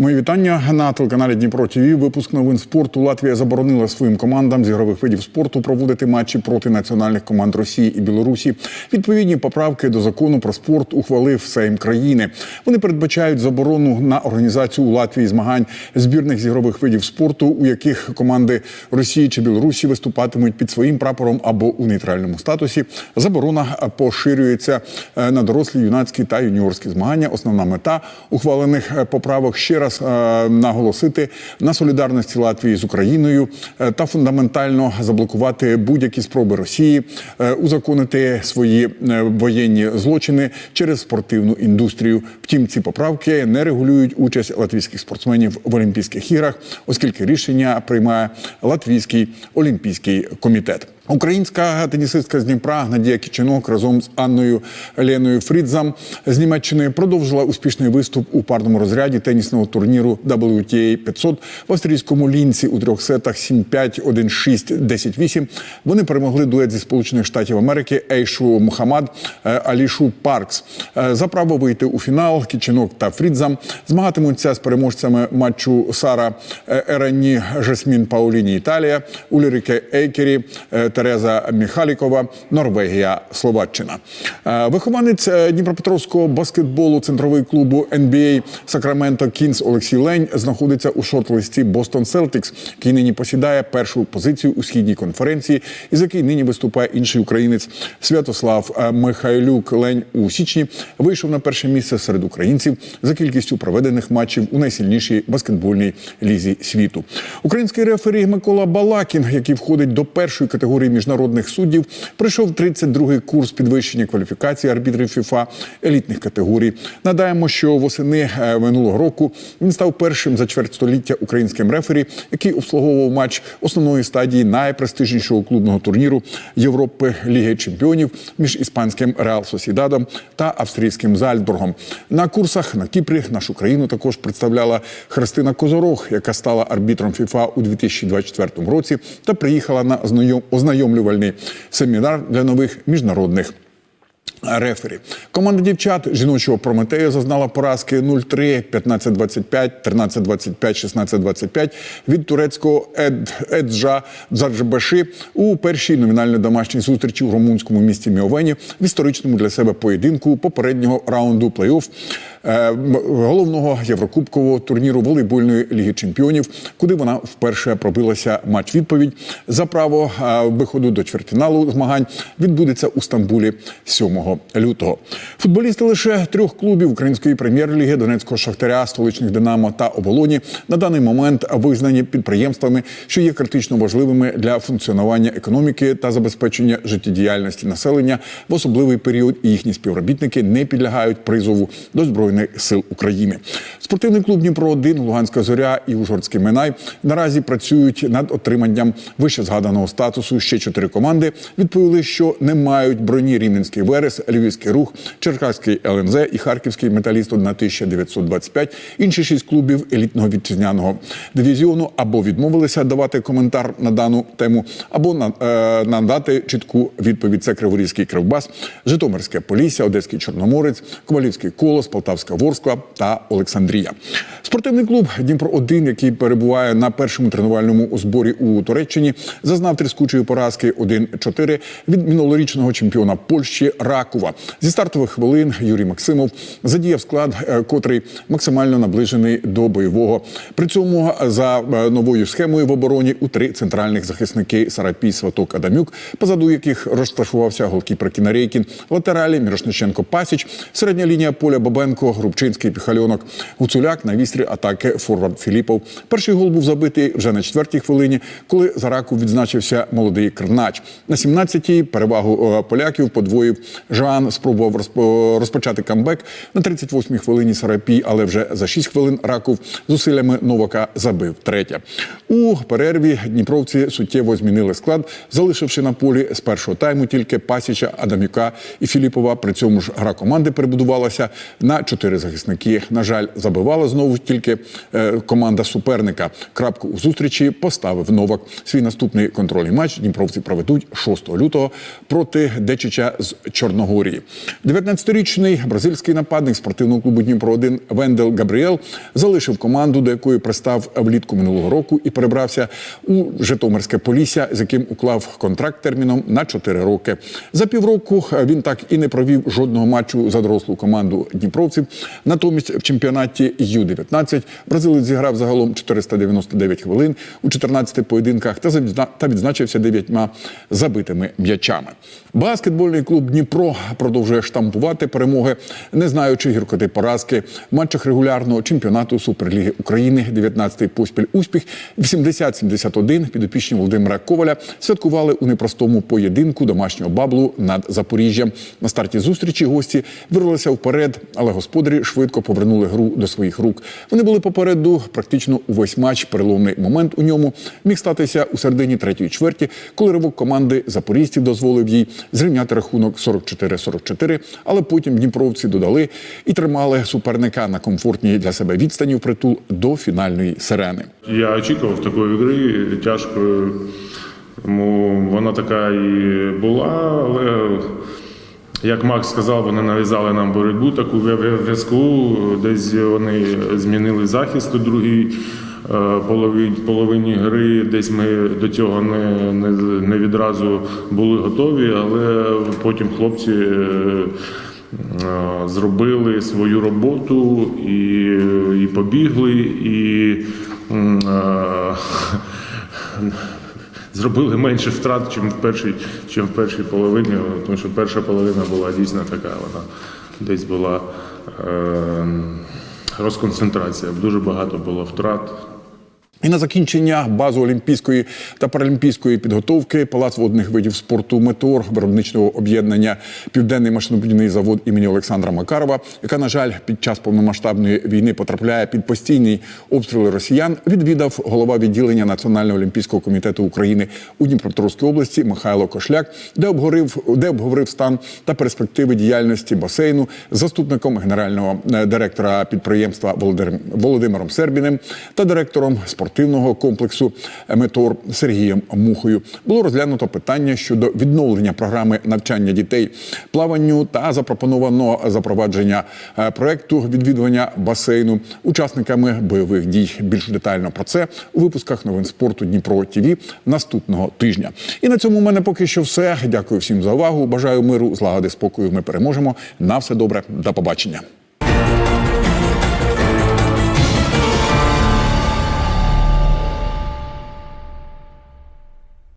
Мої вітання на телеканалі Дніпро ТВ. Випуск новин спорту. Латвія заборонила своїм командам з ігрових видів спорту проводити матчі проти національних команд Росії і Білорусі. Відповідні поправки до закону про спорт ухвалив Сейм країни. Вони передбачають заборону на організацію у Латвії змагань збірних з ігрових видів спорту, у яких команди Росії чи Білорусі виступатимуть під своїм прапором або у нейтральному статусі. Заборона поширюється е, на дорослі, юнацькі та юніорські змагання. Основна мета ухвалених е, поправок ще раз е, наголосити на солідарності Латвії з Україною е, та фундаментально заблокувати будь-які спроби Росії е, узаконити свої воєнні злочини через спортивну індустрію. Втім, ці поправки не регулюють участь латвійських спортсменів в Олімпійських іграх, оскільки рішення приймає Латвійський олімпійський комітет. Українська тенісистка з Дніпра Надія Кіченок разом з Анною Леною Фрідзам з Німеччини продовжила успішний виступ у парному розряді тенісного турніру WTA 500 в австрійському лінці у трьох сетах 7-5, 1-6, 10-8. Вони перемогли дует зі Сполучених Штатів Америки Ейшу Мухаммад е, Алішу Паркс. Е, За право вийти у фінал Кіченок та Фрідзам змагатимуться з переможцями матчу Сара е, Ерані Жасмін Пауліні Італія, Ульріке Ейкері. е, Тереза Міхалікова, Норвегія, Словаччина. Е, Вихованець е, Дніпропетровського баскетболу центровий клубу NBA Сакраменто Кінс Олексій Лень знаходиться у шорт-листі Бостон Селтикс, який нині посідає першу позицію у східній конференції, із який нині виступає інший українець Святослав е, Михайлюк. Лень у січні вийшов на перше місце серед українців за кількістю проведених матчів у найсильнішій баскетбольній лізі світу. Український рефері Микола Балакін, який входить до першої категорії міжнародних суддів, пройшов 32-й курс підвищення кваліфікації арбітрів ФІФА елітних категорій. Надаємо, що восени е, минулого року він став першим за чверть століття українським рефері, який обслуговував матч основної стадії найпрестижнішого клубного турніру Європи Ліги Чемпіонів між іспанським Реал Сосідадом та австрійським Зальцбургом. На курсах на Кіпрі нашу країну також представляла Христина Козорог, яка стала арбітром ФІФА у 2024 році та приїхала на ознайом- ознайомлювальний семінар для нових міжнародних. Рефері. Команда дівчат жіночого Прометею зазнала поразки 0-3, 15-25, 13-25, 16-25 від турецького Ед, Еджа Дзарджбаши у першій номінально домашній зустрічі в румунському місті Міовені в історичному для себе поєдинку попереднього раунду плей-офф головного єврокубкового турніру волейбольної ліги чемпіонів, куди вона вперше пробилася матч відповідь за право е, виходу до чвертьфіналу змагань відбудеться у Стамбулі 7 лютого. Футболісти лише трьох клубів української прем'єр-ліги Донецького Шахтаря, столичних Динамо та Оболоні на даний момент визнані підприємствами, що є критично важливими для функціонування економіки та забезпечення життєдіяльності населення в особливий період. Їхні співробітники не підлягають призову до збройних сил України. Спортивний клуб Дніпро 1 Луганська зоря і Ужгородський Минай наразі працюють над отриманням вище згаданого статусу. Ще чотири команди відповіли, що не мають броні Рівненський Верес, Львівський рух, Черкаський ЛНЗ і Харківський металіст 1925. Інші шість клубів елітного вітчизняного дивізіону або відмовилися давати коментар на дану тему, або на- е, надати чітку відповідь. Це Криворізький Кривбас, Житомирське Полісся, Одеський Чорноморець, Ковалівський Колос, Полтавська Ворскла та Олександрія. Спортивний клуб Дніпро 1 який перебуває на першому тренувальному зборі у Туреччині, зазнав тріскучої поразки 1-4 від минулорічного чемпіона Польщі Ракова. Зі стартових хвилин Юрій Максимов задіяв склад, е, котрий максимально наближений до бойового. При цьому за е, новою схемою в обороні у три центральних захисники Сарапій, Сваток, Адамюк, позаду яких розташувався голкіпер Кінарейкін, латералі Мірошниченко Пасіч, середня лінія поля Бабенко, Грубчинський, Піхальонок, Гуцуляк на вістрі атаки Форвард Філіпов. Перший гол був забитий вже на четвертій хвилині, коли за раку відзначився молодий Крнач. На 17-й перевагу е, поляків подвоїв Жан спробував розпо- розпочати камбек на 38-й хвилині Сарапій, але вже за 6 хвилин Раков зусиллями Новака забив третє. У перерві дніпровці суттєво змінили склад, залишивши на полі з першого тайму тільки Пасіча, Адамюка і Філіпова. При цьому ж гра команди перебудувалася на чотири захисники. На жаль, забивала знову тільки е, команда суперника. Крапку у зустрічі поставив Новак. Свій наступний контрольний матч дніпровці проведуть 6 лютого проти Дечича з Чорногорії. 19-річний бразильський нападник спортивного клубу Дніпро 1 Вендел Габріел залишив команду, до якої пристав влітку минулого року, і перебрався у Житомирське Полісся, з яким уклав контракт терміном на 4 роки. За півроку він так і не провів жодного матчу за дорослу команду дніпровців. Натомість в чемпіонаті Ю-19 бразилець зіграв загалом 499 хвилин у 14 поєдинках та відзначився дев'ятьма забитими м'ячами. Баскетбольний клуб Дніпро продовжує штампувати перемоги, не знаючи гіркоти поразки в матчах регулярного чемпіонату Суперліги України. 19-й поспіль успіх 80-71 підопічні Володимира Коваля святкували у непростому поєдинку домашнього баблу над Запоріжжям. На старті зустрічі гості вирвалися вперед, але господарі швидко повернули гру до своїх рук. Вони були попереду практично увесь матч. Переломний момент у ньому міг статися у середині третьої чверті, коли ривок команди запорізьків дозволив їй зрівняти рахунок 44-44, але потім дніпровці додали і тримали суперника на комфортній для себе відстані в притул до фінальної сирени. Я очікував такої гри тяжкої, тому вона така і була, але як Макс сказав, вони нав'язали нам боротьбу таку в-. Десь вони змінили захист у другій е, половині, половині гри. Десь ми до цього не, не, не відразу були готові, але потім хлопці. е, е, Зробили свою роботу і, і побігли, і зробили менше втрат, чим в першій, чим в першій половині, тому що перша половина була дійсно така, вона десь була е, розконцентрація. Дуже багато було втрат. І на закінчення базу олімпійської та паралімпійської підготовки Палац водних видів спорту Метеор виробничного об'єднання Південний машинобудівний завод імені Олександра Макарова, яка, на жаль, під час повномасштабної війни потрапляє під постійні обстріли росіян. Відвідав голова відділення Національного олімпійського комітету України у Дніпропетровській області Михайло Кошляк, де обговорив, де обговорив стан та перспективи діяльності басейну з заступником генерального е, директора підприємства Володимиром- Сербіним та директором спортивного комплексу Метор Сергієм Мухою. Було розглянуто питання щодо відновлення програми навчання дітей плаванню та запропоновано запровадження е, проекту відвідування басейну учасниками бойових дій. Більш детально про це у випусках новин спорту Дніпро ТІВІ наступного тижня. І на цьому в мене поки що все. Дякую всім за увагу. Бажаю миру, злагоди, спокою. Ми переможемо. На все добре. До побачення.